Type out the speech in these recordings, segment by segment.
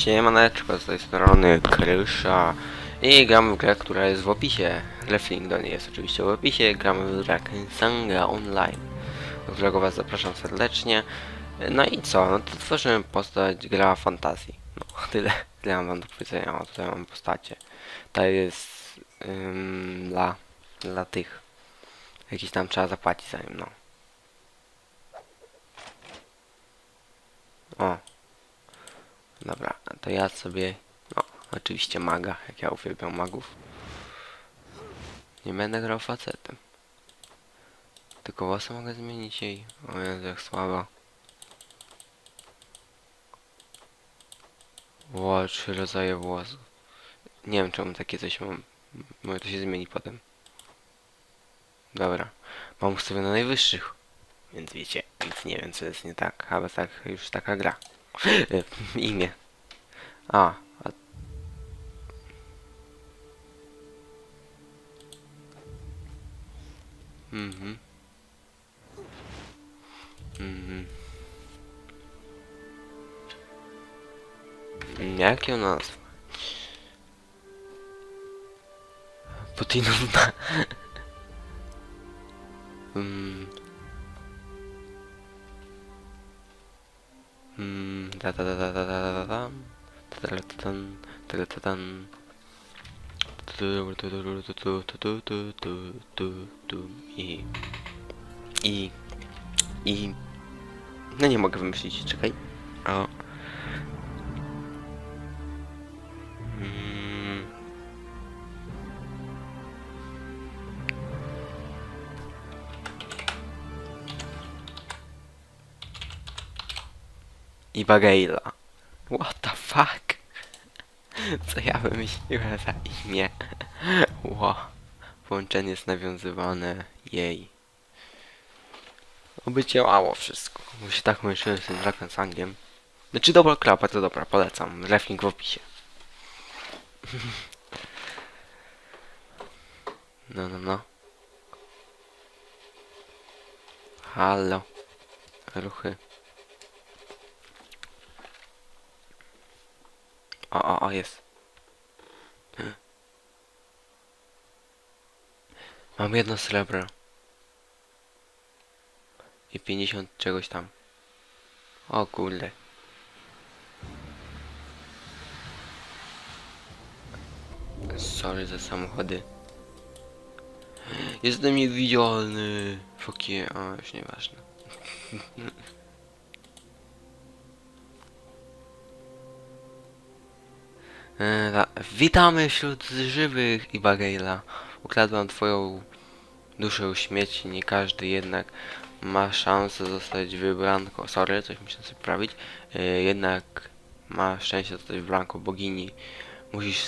Siemaneczko, z tej strony Krysza i gramy w grę, która jest w opisie. Link do niej jest oczywiście w opisie. Gramy w grę Sanga Online, do którego was zapraszam serdecznie. No i co? No to tworzymy postać gra fantazji. No tyle, tyle mam wam do powiedzenia. O, tutaj mam postacie. Ta jest ym, dla, dla tych. Jakiś tam trzeba zapłacić za nim, no. O, Dobra, to ja sobie, no, oczywiście maga, jak ja uwielbiam magów. Nie będę grał facetem. Tylko włosy mogę zmienić jej. O Jezu, jak słabo. Ło, trzy rodzaje włosów. Nie wiem, czemu takie coś mam. Może to się zmieni potem. Dobra. Mam ustawione na najwyższych. Więc wiecie, więc nie wiem, co jest nie tak. Ale tak, już taka gra. Imię. Ah. Uhum. Uhum. Jakie u nas? Putinów na... Hmm. Hmm, da da da da da da da. Taratan, taratan. I... I... I... No nie mogę wymyślić, czekaj. O. What? Fuck? Co ja wymyśliłem za imię? Ło. Połączenie jest nawiązywane. Jej. Oby działało wszystko. Bo się tak męczyłem z tym Dragon Sangiem. Znaczy dobra klapa, to dobra, polecam. Reflink w opisie. No, no, no. Halo. Ruchy. O, o, o, jest. Mam jedno srebro. I 50 czegoś tam. O kurde. Sorry za samochody. Jestem niewidzialny. Fokie, a już nieważne. E, Witamy wśród żywych i Bagejla. Ukradłam twoją duszę śmieci, nie każdy jednak ma szansę zostać wybranką. Sorry, coś muszę sobie poprawić. E, jednak ma szczęście zostać wybranką bogini. Musisz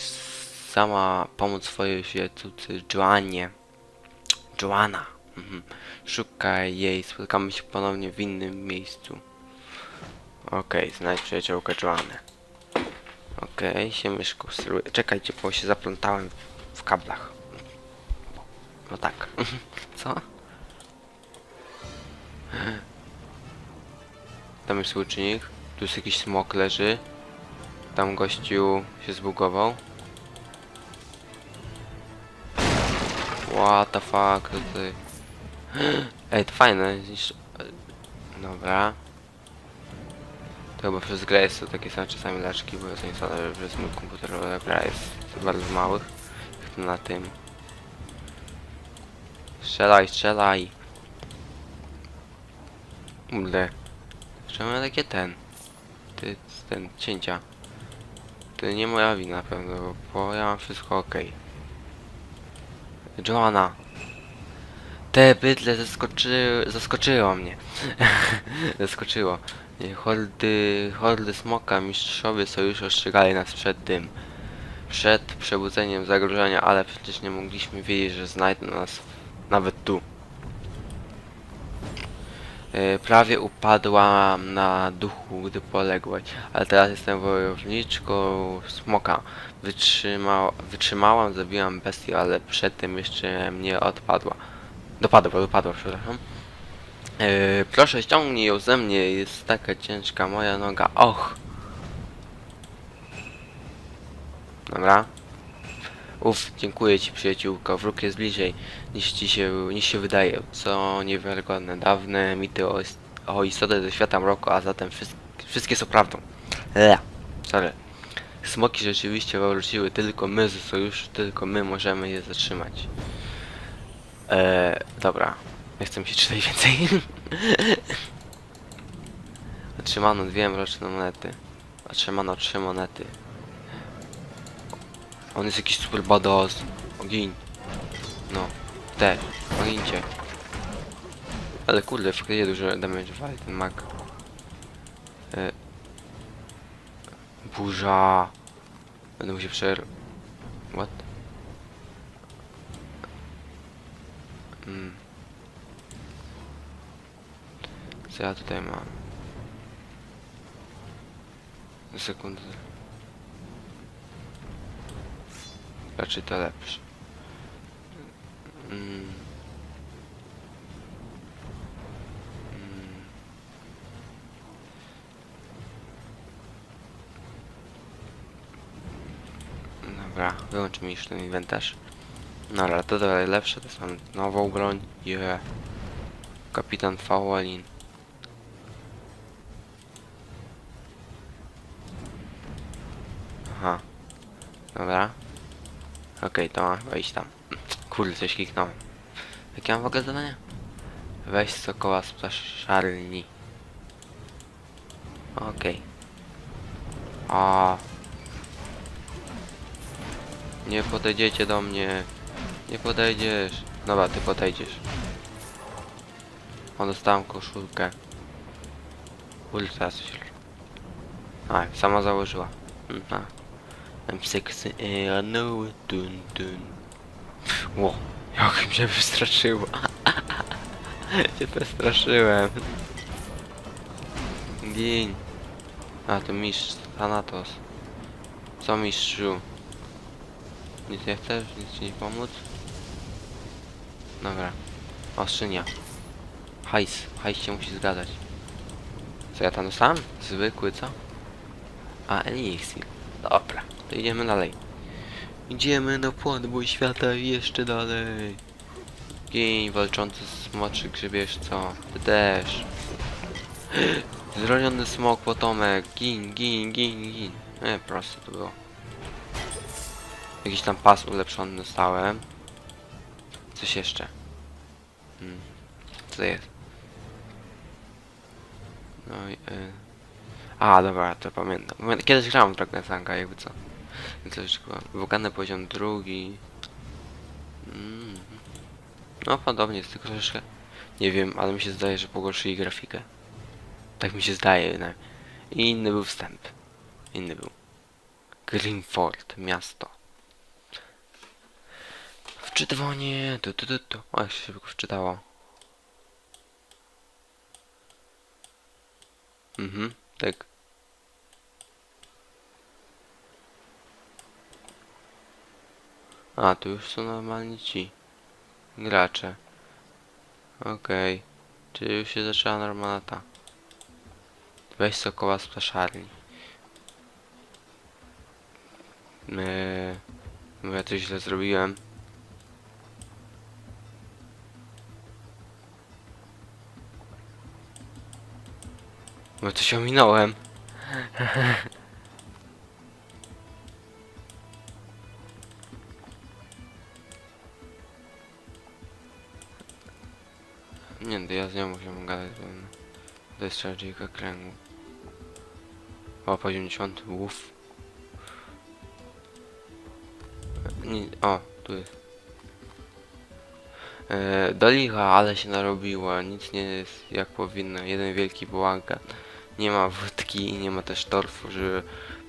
sama pomóc swojej świecócy Joannie. Joanna. Mhm. Szukaj jej, spotkamy się ponownie w innym miejscu. Okej, znajdź przyjaciółkę Joannę. Okej, się myszką steruję. Czekajcie, bo się zaplątałem w kablach. No tak. Co? Tam jest łucznik. Tu jest jakiś smok leży. Tam gościu się zbugował. What the fuck, tutaj... Ej, to fajne. Dobra. To chyba przez grę jest to takie same czasami laczki, bo jest niestety przez mój komputer gra jest bardzo małych. Jak na tym. Strzelaj, strzelaj! Kurde. Czemu ja takie ten? Ty, ten, cięcia. To nie moja wina na pewno, bo ja mam wszystko ok. Joanna! Te bydle zaskoczy... zaskoczyło mnie. Zaskoczyło. Hordy, hordy smoka, mistrzowie sojuszu ostrzegali nas przed tym. Przed przebudzeniem zagrożenia, ale przecież nie mogliśmy wiedzieć, że znajdą nas nawet tu. E, Prawie upadłam na duchu, gdy poległaś, ale teraz jestem wojowniczką smoka. Wytrzyma, wytrzymałam, zabiłam bestię, ale przedtem jeszcze mnie odpadła. Dopadła, dopadła, przepraszam. E, proszę ściągnij ją ze mnie, jest taka ciężka moja noga. Och! Dobra. Uf, dziękuję ci przyjaciółko. Wróg jest bliżej niż ci się, niż się wydaje. Co niewiarygodne. Dawne mity o, o istotę ze świata mroku, a zatem wszystkie, są prawdą. Ea, sorry. Smoki rzeczywiście wróciły, tylko my ze sojuszu, tylko my możemy je zatrzymać. Eee, dobra. Nie chcę mi się czytać więcej. Otrzymano dwie mroczne monety. Otrzymano trzy monety. On jest jakiś super badass. Ogień. No. Też. Ogincie. Ale kurde, faktycznie dużo damage wali ten mag. E... Burza. Będę musiał przer... What? Mm. Co ja tutaj mam? Sekundę. Raczej to lepsze. Mm. Mm. Dobra, wyłączmy już ten inwentarz. No ale to dalej lepsze, to są nową broń. Yeah. Kapitan Fawalin. Aha. Dobra. Okej, to mam chyba iść tam. Kurde, coś kliknąłem. Jakie mam w ogóle zadanie? Weź sokoła z ptaszarni. Okej. A. Nie podejdziecie do mnie. Nie podejdziesz. Dobra, ty podejdziesz. O, dostałem koszulkę. Ultra coś. A, sama założyła. Mhm. I'm sexy and I know it, dun dun. Ło, jak się wystraszyło. się przestraszyłem. Gin. A, to mistrz Thanatos. Co mistrzu? Nic nie chcesz? Nic ci nie pomóc? Dobra. Ostrzynia. Hajs. Hajs się musi zgadzać. Co ja tam dostałem? Zwykły, co? A, eliksir. Dobra, to idziemy dalej. Idziemy na podbój świata i jeszcze dalej. Gin walczący smoczy grzebieżco. Ty też. Zroniony smok potomek. Gin, gin, gin, gin. Nie, proste to było. Jakiś tam pas ulepszony dostałem. Coś jeszcze. Hmm. Co to jest? No i... Y a, dobra, to pamiętam. Pamię- Kiedyś grałem w Dragon Sanga, jakby co. Więc to już. Wulkany poziom drugi. Mm. No, podobnie jest, tylko troszeczkę... Nie wiem, ale mi się zdaje, że pogorszyli grafikę. Tak mi się zdaje, no. I inny był wstęp. Inny był. Greenford, miasto. Wczytywanie, tu, tu, tu, tu. O, jak się szybko wczytało. Mhm, tak. A, tu już są normalni ci gracze. Okej. Czyli już się zaczęła normalna ta. Weź sokoła z plaszarni. Eee, ja coś źle zrobiłem. Bo coś ominąłem. Nie, to ja z nią musiałem gadać, to jest czarodziejka kręgu. O, poziom 10, uff. Nie, o, tu jest. E, do licha, ale się narobiła, nic nie jest jak powinno, jeden wielki bałagan. Nie ma wódki i nie ma też torfu, żeby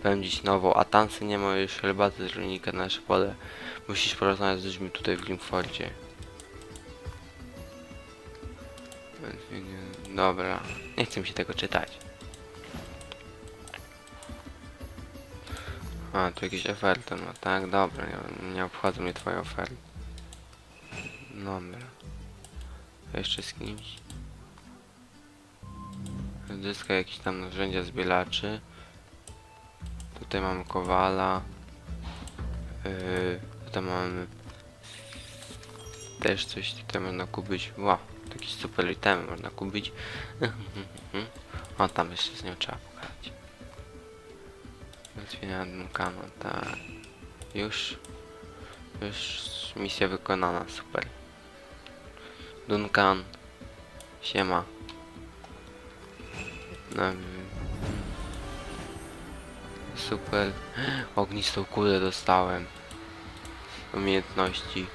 pędzić nową, a tansy nie ma już herbaty z rolnika na nasze pole. Musisz porozmawiać z ludźmi tutaj w Grimfordzie. Dobra, nie chcę mi się tego czytać. A, tu jakieś oferty, no tak, dobra, nie, nie obchodzą mnie twoje oferty. Dobra. Jeszcze z kimś. Zyska jakieś tam narzędzia zbielaczy. Tutaj mamy kowala. Yy, tutaj mamy też coś tutaj można kupić. Wow, taki super item można kupić. o, tam jeszcze z nią trzeba pokazać. Załatwienia Duncana, tak. Już. Już misja wykonana, super. Duncan. Siema. No, super. Ognistą kulę dostałem. Umiejętności.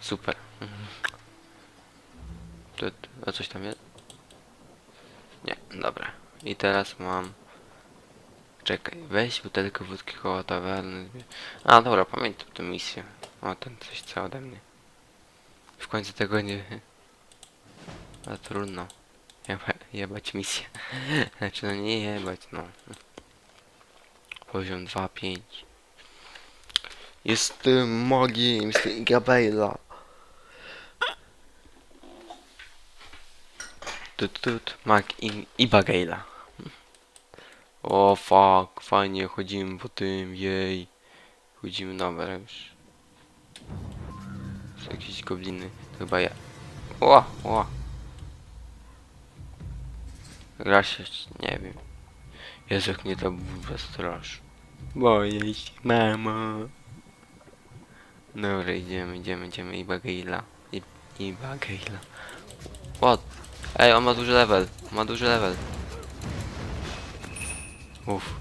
Super. A coś tam jest? Nie, dobra. I teraz mam... Czekaj, weź butelkę wódki koło tawerny. A dobra, pamiętam tę misję. O, ten coś chce ode mnie. W końcu tego nie... A trudno. Jeba, jebać misję. Znaczy no nie jebać, no. Poziom 2.5. Jestem magiem, jestem Gabriela. Tut tut, mag i, i Bagaila. O fuck, fajnie chodzimy po tym, jej. Chodzimy dobra już. Jakieś gobliny, to chyba ja. O. Raz się, nie wiem. Jezu, jak mnie ta burza straszy. Boję się, mamo. Dobra, idziemy, idziemy, idziemy i Bagaila. I, i Bagaila. What? Ej, on ma duży level. On ma duży level. Uff.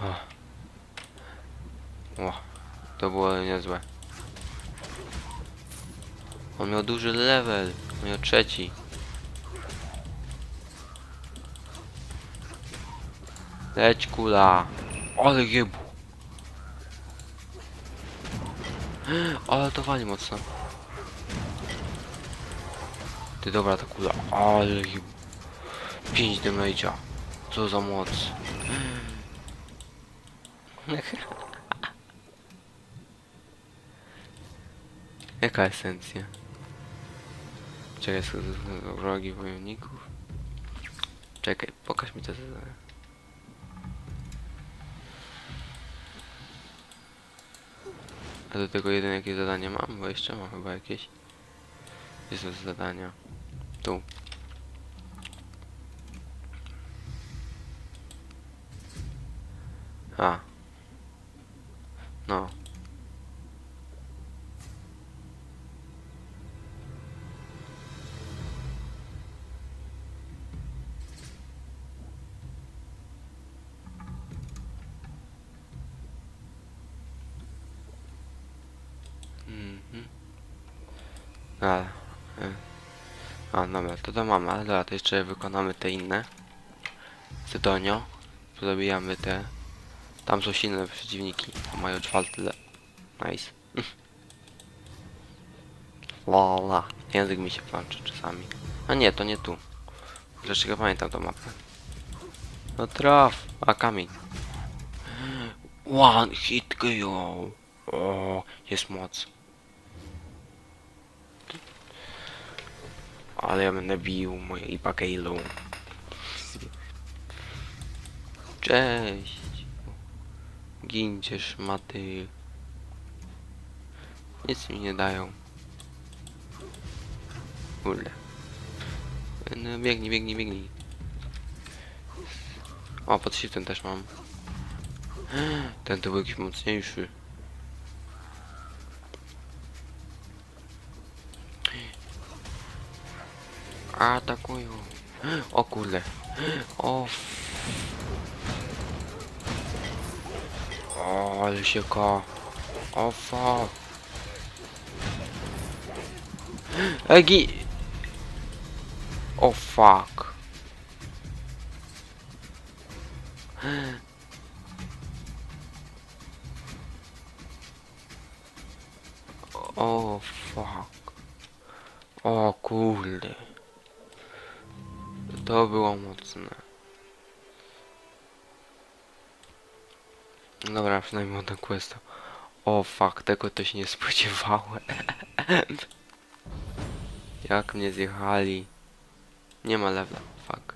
O. O. To było niezłe. On miał duży level. On miał trzeci. Leć kula. Ale jebu. Ale to wali mocno. Ty dobra ta kula. Ale jebu. 5 damage'a. Co za moc. Jaka esencja? Czekaj, są wrogi wojowników. Czekaj, pokaż mi te zadania. A do tego jeden jakieś zadanie mam? Bo jeszcze mam chyba jakieś. Gdzie są zadania? Tu. A. No. To to mamy, ale dobra, to jeszcze wykonamy te inne. Cydonio. Zabijamy te. Tam są silne przeciwniki. Mają czwarty le... Nice. La la. Język mi się plącze czasami. A nie, to nie tu. Dlaczego pamiętam tą mapę? No traf. A kamień. One hit KO. O, jest moc. Ale ja będę bił moje Ipakeilu. Cześć. Gincie szmaty. Nic mi nie dają. Kurde. No biegnij, biegnij, biegnij. O, pod shiftem też mam. Ten to był jakiś mocniejszy. Atakują. O kurde. O. O, ale się ko. O fuck. Egi. O fuck. O fuck. O kurde. To było mocne. Dobra, przynajmniej mam questa. O fuck, tego to się nie spodziewałem. Jak mnie zjechali. Nie ma lewla, fuck.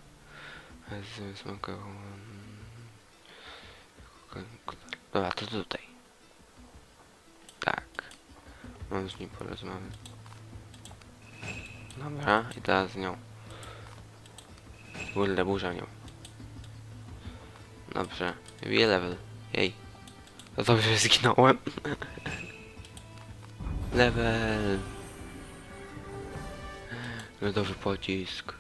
Dobra, to tutaj. Tak. Mam z nim porozmawiać. Dobra, i teraz z nią. Kurde, burza nią. Dobrze. Wie level. Jej. To dobrze, zginąłem. level. Lodowy pocisk.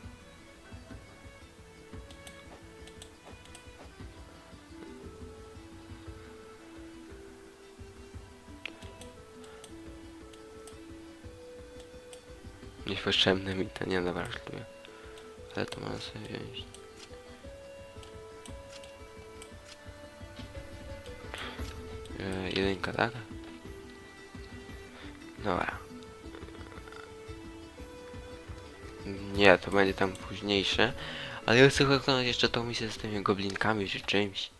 Niepotrzebne mi to nie dobra, żartuję. Ale to można sobie wziąć. E, jedynka, tak? Dobra. Nie, to będzie tam późniejsze. Ale ja chcę wykonać jeszcze tą misję z tymi goblinkami czy czymś.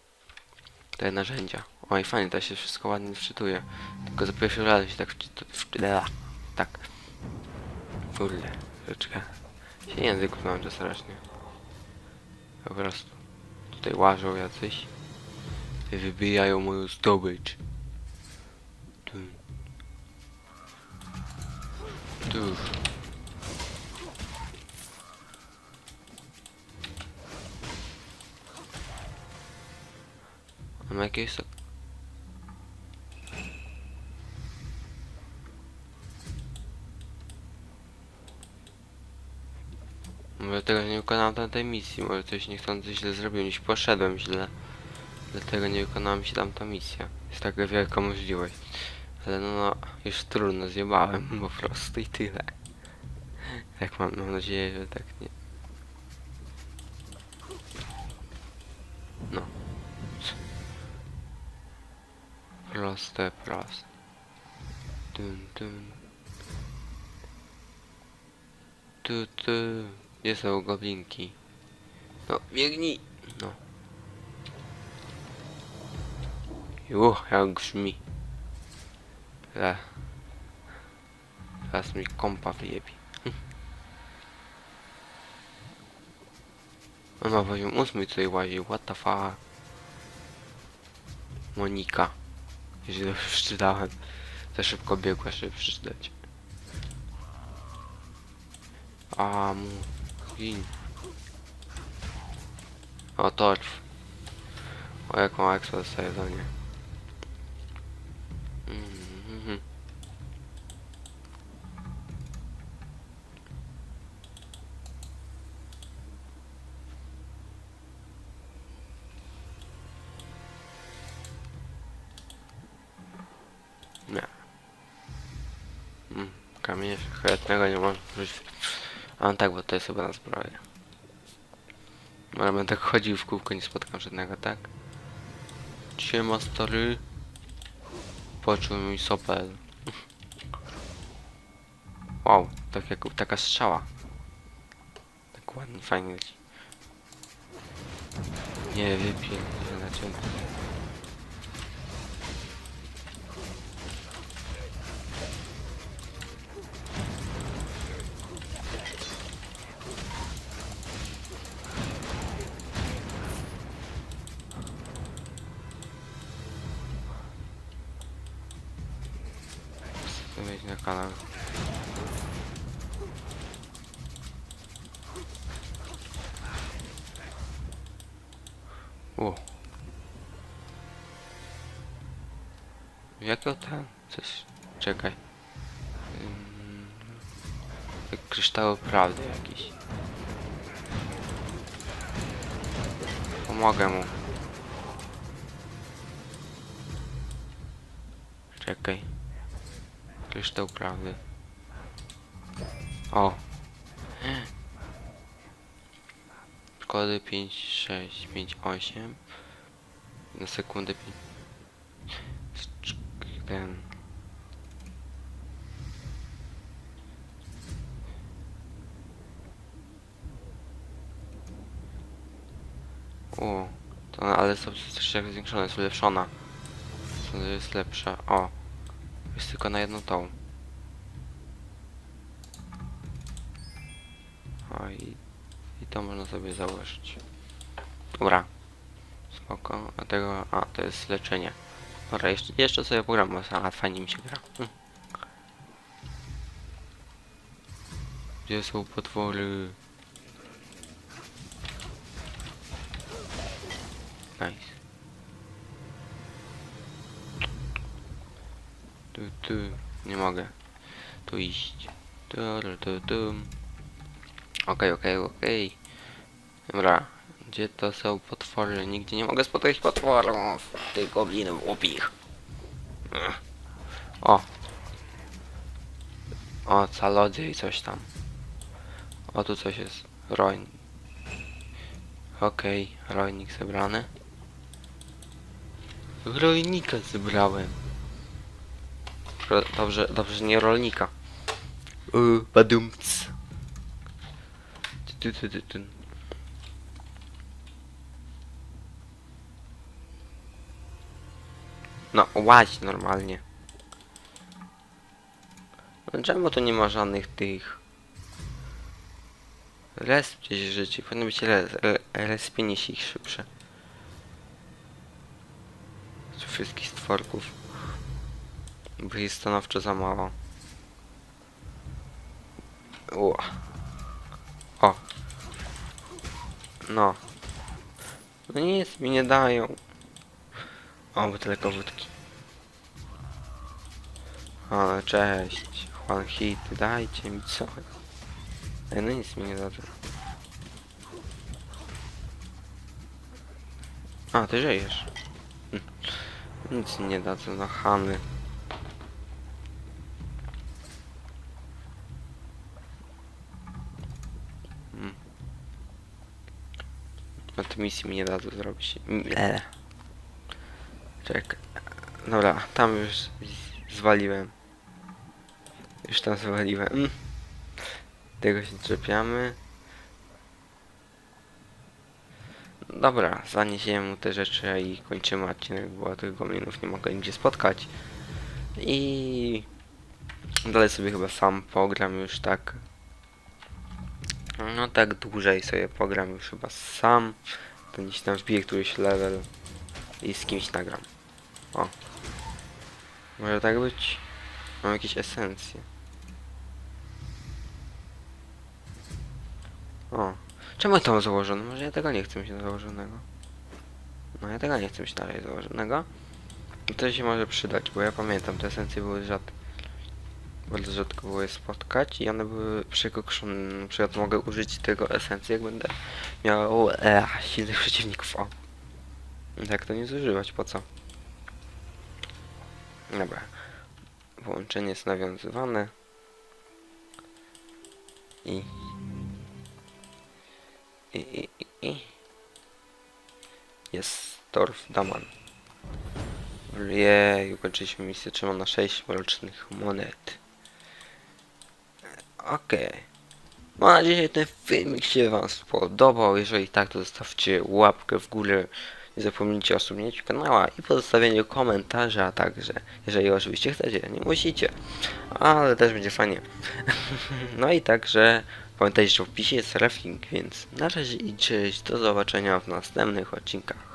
Te narzędzia. Oj, fajnie, to się wszystko ładnie wczytuje. Tylko za pierwszy raz się tak wczytuje. Tak. Kurde, rzeczka. Się język to strasznie. Po prostu. Tutaj łażą jacyś. I wybijają moją zdobycz. Tu. Tu. Mam jakieś... Może tego nie wykonałem tamtej misji, może coś niechcący źle zrobiłem, gdzieś poszedłem źle. Dlatego nie wykonała mi się tamta misja. Jest taka wielka możliwość. Ale no, no już trudno, zjebałem po prostu i tyle. Jak mam, mam nadzieję, że tak nie... No. Proste, proste. Dun, dun. Tu, tu. Gdzie są goblinki? No, biegnij! No. Uch, jak grzmi. Le. Teraz mi kompa wyjebi. No, poziom ósmy tutaj łazi, what the fuck. Monika. Jeśli dobrze przeczytałem. Za szybko biegła, żeby przeczytać. A mu. Gin. O, torf. O, jaką ekspa dostaję tak, bo to jest chyba na zbroję. Ale będę tak chodził w kółko, nie spotkam żadnego, tak? Siema stary. Poczuł mi sopel. Wow, tak jak taka strzała. Tak ładnie, fajnie leci. Nie, wypię, na ciebie. To ten? Coś. Czekaj. Ym, kryształy prawdy jakiś. Pomogę mu. Czekaj. Kryształ prawdy. O. Kody 5, 6, 5, 8. Na sekundę 5. Ten. O, to ale są jak zwiększone, jest ulepszona. To jest lepsza. O, jest tylko na jedną tą. O i, i to można sobie założyć. Dobra. Spoko. A tego... A, to jest leczenie. Dobra, jeszcze, jeszcze sobie pogram, bo a, fajnie mi się gra. Hm. Gdzie są potwory? Nice. Tu, tu. Nie mogę. Tu iść. Tu, tu, tu. Okej, okej, okej. Dobra. Gdzie to są potwory? Nigdzie nie mogę spotkać potworów. Tych goblinów głupich. Ech. O. O, calodziej coś tam. O, tu coś jest. Rojnik. Okej, rojnik zebrany. Rolnika zebrałem. Dobrze, dobrze, nie rolnika. Uuu, badumc. No, łaź normalnie. No, czemu tu nie ma żadnych tych... Resp gdzieś życie, powinno być res, re, respienie się ich szybsze. Z wszystkich stworków. Bo jest stanowczo za mało. O. No. No nic mi nie dają. O, butelka wódki. O, cześć. Juan Hit, dajcie mi coś. Ej, no nic mi nie dadzą. A, ty żyjesz. Hm. Nic mi nie dadzą, no chamy. No to misji mi nie dadzą zrobić. Ble. Czekaj. Dobra, tam już zwaliłem. Już tam zwaliłem. Tego się czepiamy. Dobra, zaniesiemy mu te rzeczy i kończymy odcinek, bo tych gominów nie mogę nigdzie spotkać. I dalej sobie chyba sam pogram już tak. No tak dłużej sobie pogram już chyba sam. To gdzieś tam wbiję któryś level i z kimś nagram. O. Może tak być? Mam jakieś esencje. O. Czemu to mam założone? Może ja tego nie chcę mieć założonego. No ja tego nie chcę mieć dalej założonego. I to się może przydać, bo ja pamiętam, te esencje były rzadkie. Bardzo rzadko było je spotkać i one były przekokszone. Na przykład mogę użyć tego esencji, jak będę miał e, silnych przeciwników. O. Jak to nie zużywać? Po co? Dobra. Połączenie jest nawiązywane. I... I, i, i, i. Jest Torf Daman. Jej, ukończyliśmy misję, trzeba na 6 mrocznych monet. Okej. Mam nadzieję, że ten filmik się wam spodobał. Jeżeli tak, to zostawcie łapkę w górę. Nie zapomnijcie o subnięciu kanała i pozostawieniu komentarza, także, jeżeli oczywiście chcecie, nie musicie, ale też będzie fajnie. no i także pamiętajcie, że w opisie jest reflink, więc na razie i cześć, do zobaczenia w następnych odcinkach.